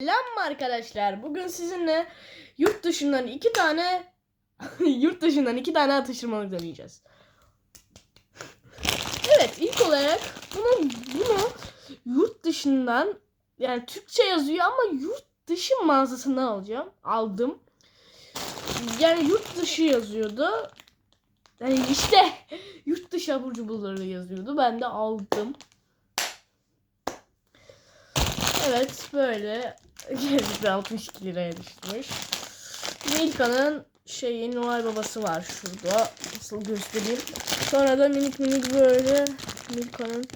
Selam arkadaşlar. Bugün sizinle yurt dışından iki tane yurt dışından iki tane atıştırmalık deneyeceğiz. Evet ilk olarak bunu bunu yurt dışından yani Türkçe yazıyor ama yurt dışı mağazasından alacağım. Aldım. Yani yurt dışı yazıyordu. Yani işte yurt dışı abur cuburları yazıyordu. Ben de aldım. Evet böyle gerçekten 62 liraya düşmüş. Milka'nın şeyi Noel babası var şurada. Nasıl göstereyim. Sonra da minik minik böyle Milka'nın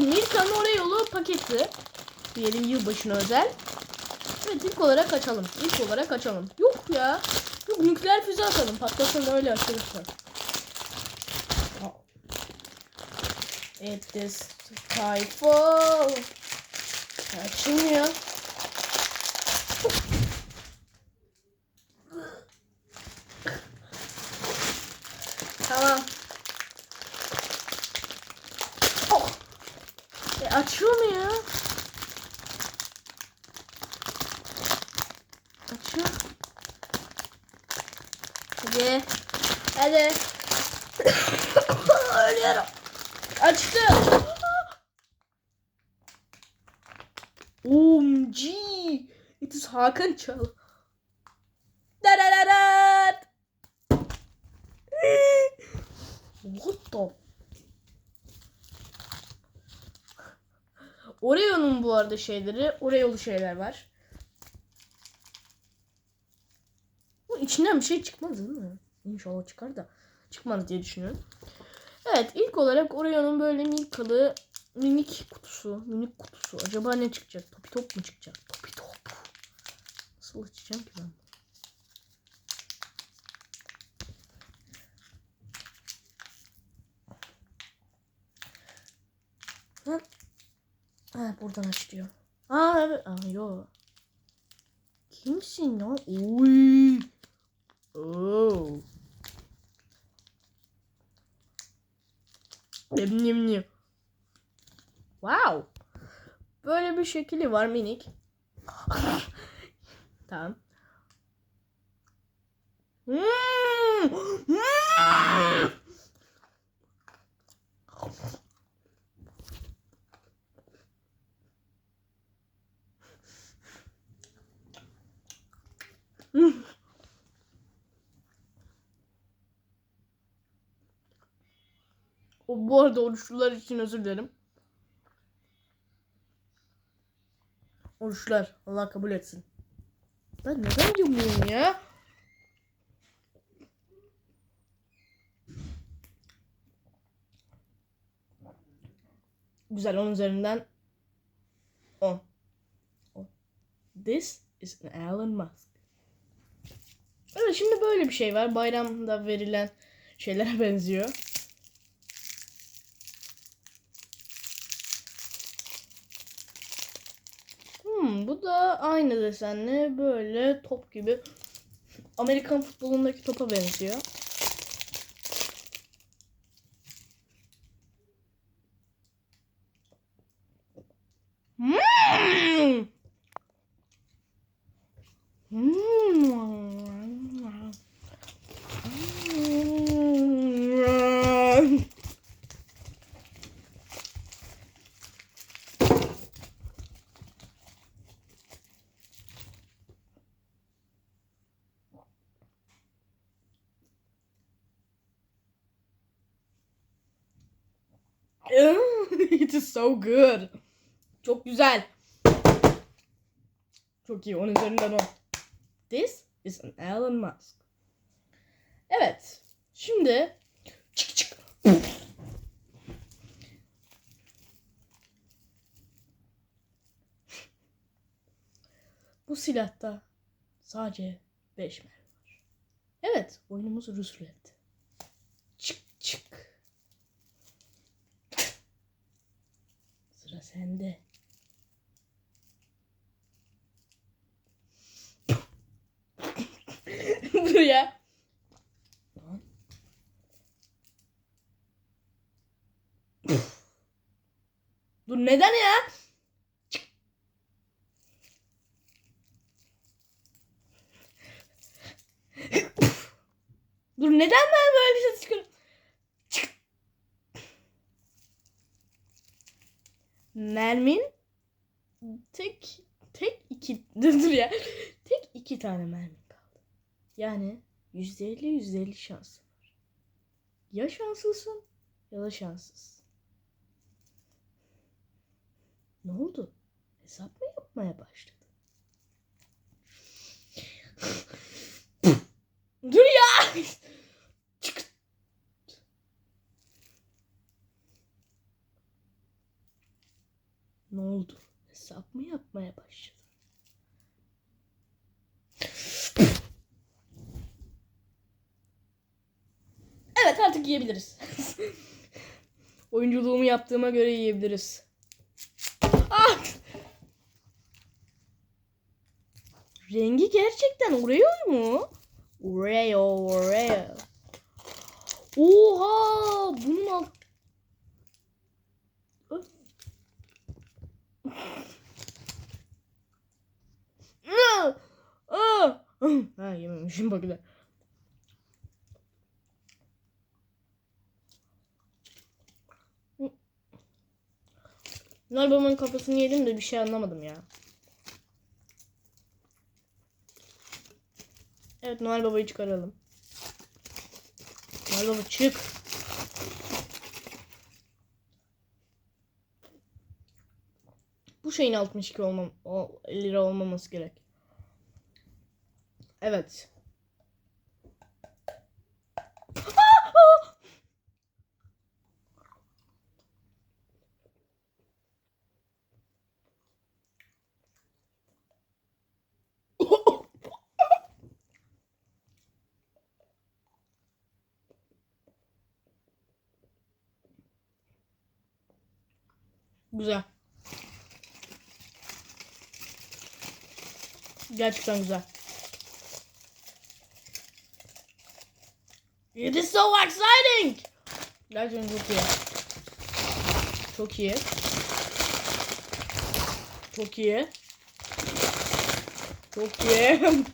Milka'nın oraya yolu paketi. Diyelim yılbaşına özel. Evet ilk olarak açalım. İlk olarak açalım. Yok ya. Yok nükleer füze atalım. Patlasın öyle açılırsa. It is Skyfall. Açılmıyor. Tamam. Oh. E açılmıyor. Açıyor. Hadi. Hadi. Ölüyorum. Açtı. OMG. It is Hakan Çal. Darararat. What the? Oreo'nun bu arada şeyleri, Oreo'lu şeyler var. Bu içinden bir şey çıkmaz değil mi? İnşallah çıkar da. Çıkmaz diye düşünüyorum. Evet ilk olarak Oreo'nun böyle Milka'lı minik kutusu. Minik kutusu. Acaba ne çıkacak? Topi top mu çıkacak? Topi top. Nasıl açacağım ki ben? Ha? Ha buradan aç diyor. Aa evet. Aa yo. Kimsin lan? Oy. Oo. Nem nem nem. Wow. Böyle bir şekli var minik. tamam. Hmm. Hmm. Bu arada oruçlular için özür dilerim. Oruçlar Allah kabul etsin. Ben neden yumuyorum ya? Güzel 10 üzerinden 10. 10. This is an Elon Musk. Evet şimdi böyle bir şey var. Bayramda verilen şeylere benziyor. Hmm, bu da aynı desenli böyle top gibi. Amerikan futbolundaki topa benziyor. Hmm. Hmm. Hmm. It is so good. Çok güzel. Çok iyi. 10 üzerinden 10. This is an Elon Musk. Evet. Şimdi çık çık. Bu silahta sadece 5 mermi var. Evet, oyunumuz Rus ruleti. Çık çık. Sıra sende. Buraya. Dur neden ya? Dur neden ben böyle bir şey çıkıyorum? Mermin tek tek iki dur ya. Tek iki tane mermin kaldı. Yani yüzde elli yüzde elli şansın var. Ya şanslısın ya da şanssız. Ne oldu? Hesap mı yapmaya başladın? Dur ya! Ne oldu? Hesap mı yapmaya başladın? Evet artık yiyebiliriz. Oyunculuğumu yaptığıma göre yiyebiliriz. Ah! Rengi gerçekten Oreo mu? Oreo, Oreo. Oha! Bunun alt... Öf. Ah! Ah! Ha yememişim bak da. Noel Baba'nın kafasını yedim de bir şey anlamadım ya. Evet Noel Baba'yı çıkaralım. Noel Baba çık. Bu şeyin 62 olmam, o, lira olmaması gerek. Evet. Güzel. Gerçekten güzel. It is so exciting. Gerçekten çok iyi. Çok iyi. Çok iyi. Çok iyi.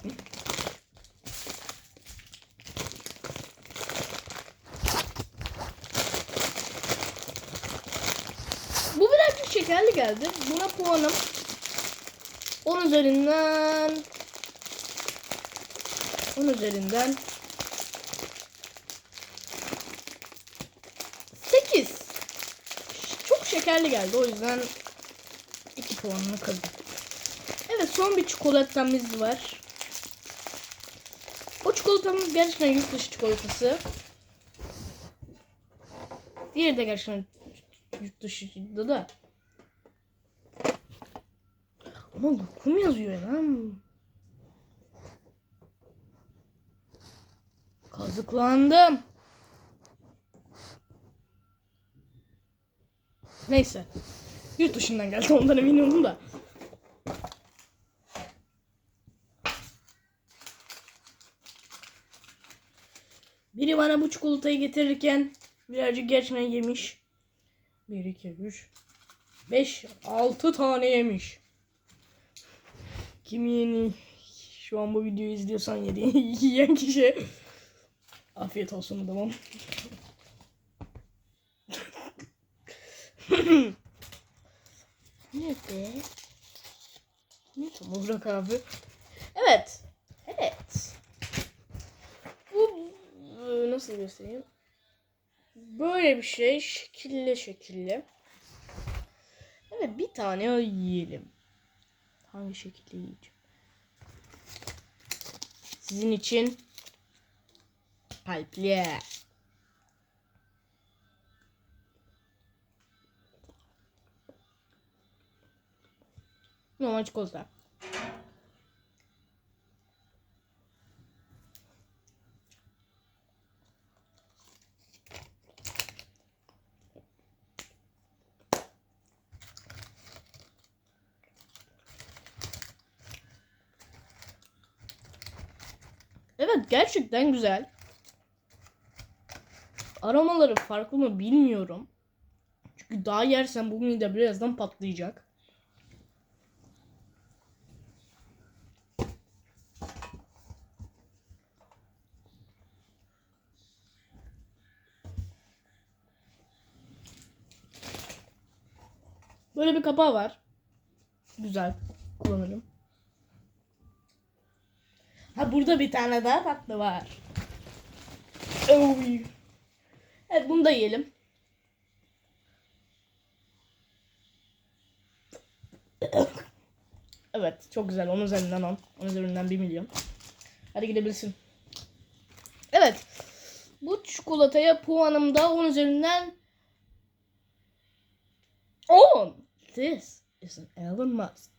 Bu birazcık şekerli geldi. Buna puanım 10 üzerinden 10 üzerinden 8. Çok şekerli geldi. O yüzden 2 puanını kırdım. Evet son bir çikolatamız var. O çikolatamız gerçekten yurt dışı çikolatası. Diğeri de gerçekten yurt dışında da. Ama lokum yazıyor lan. Kazıklandım. Neyse. Yurt dışından geldi ondan eminim da. Biri bana bu çikolatayı getirirken birazcık gerçekten yemiş. 1, 2, 3, 5, 6 tane yemiş. Kim yeni şu an bu videoyu izliyorsan yedi yiyen kişi afiyet olsun tamam. Nerede? Ne tamam bırak abi. Evet. Evet. Bu e, nasıl göstereyim? Böyle bir şey şekilli şekilli. Evet bir tane yiyelim. Hangi şekilde yiyeceğim? Sizin için kalpli. Normal çikolata. Evet gerçekten güzel. Aromaları farklı mı bilmiyorum. Çünkü daha yersen bu mide birazdan patlayacak. Böyle bir kapağı var. Güzel. Kullanırım. Ha burada bir tane daha tatlı var. Evet bunu da yiyelim. Evet çok güzel. Onun üzerinden 10. Onun üzerinden 1 milyon. Hadi gidebilirsin. Evet. Bu çikolataya puanım da 10 üzerinden 10. This is an Elon Musk.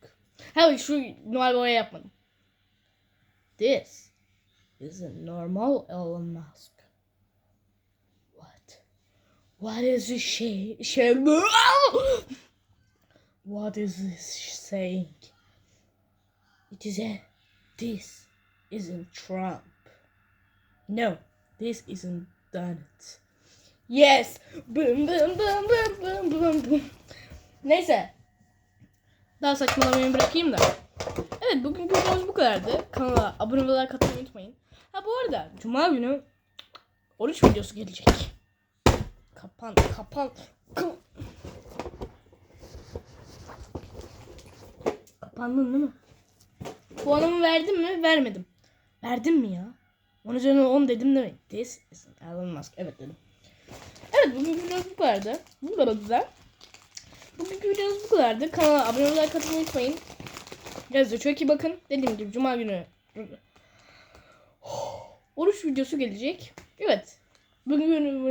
Ha şu Noel Baba'ya yapmadım. This is a normal Elon Musk. What? What is this şey? Şey What is this saying? It is a this isn't Trump. No, this isn't Donald. Yes. Bum bum bum bum bum bum bum. Neyse. Daha saçmalamayı bırakayım da. Evet bugün videomuz bu kadardı. Kanala abone olmayı katılmayı unutmayın. Ha bu arada Cuma günü oruç videosu gelecek. Kapan kapan. Kapandın değil mi? Puanımı verdim mi? Vermedim. Verdim mi ya? Onun üzerine 10 dedim mi? This is Elon Musk. Evet dedim. Evet bugün videomuz bu kadardı. Bu kadardı. Bugünkü videomuz bu kadardı. Kanala abone olmayı katılmayı unutmayın. Kendinize çok iyi bakın. Dediğim gibi Cuma günü oruç videosu gelecek. Evet. Bugün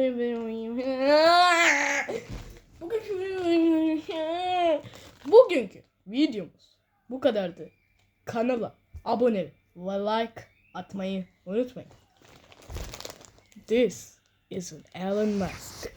bugünkü bugünkü videomuz bu kadardı. Kanala abone ve like atmayı unutmayın. This is an Elon Musk.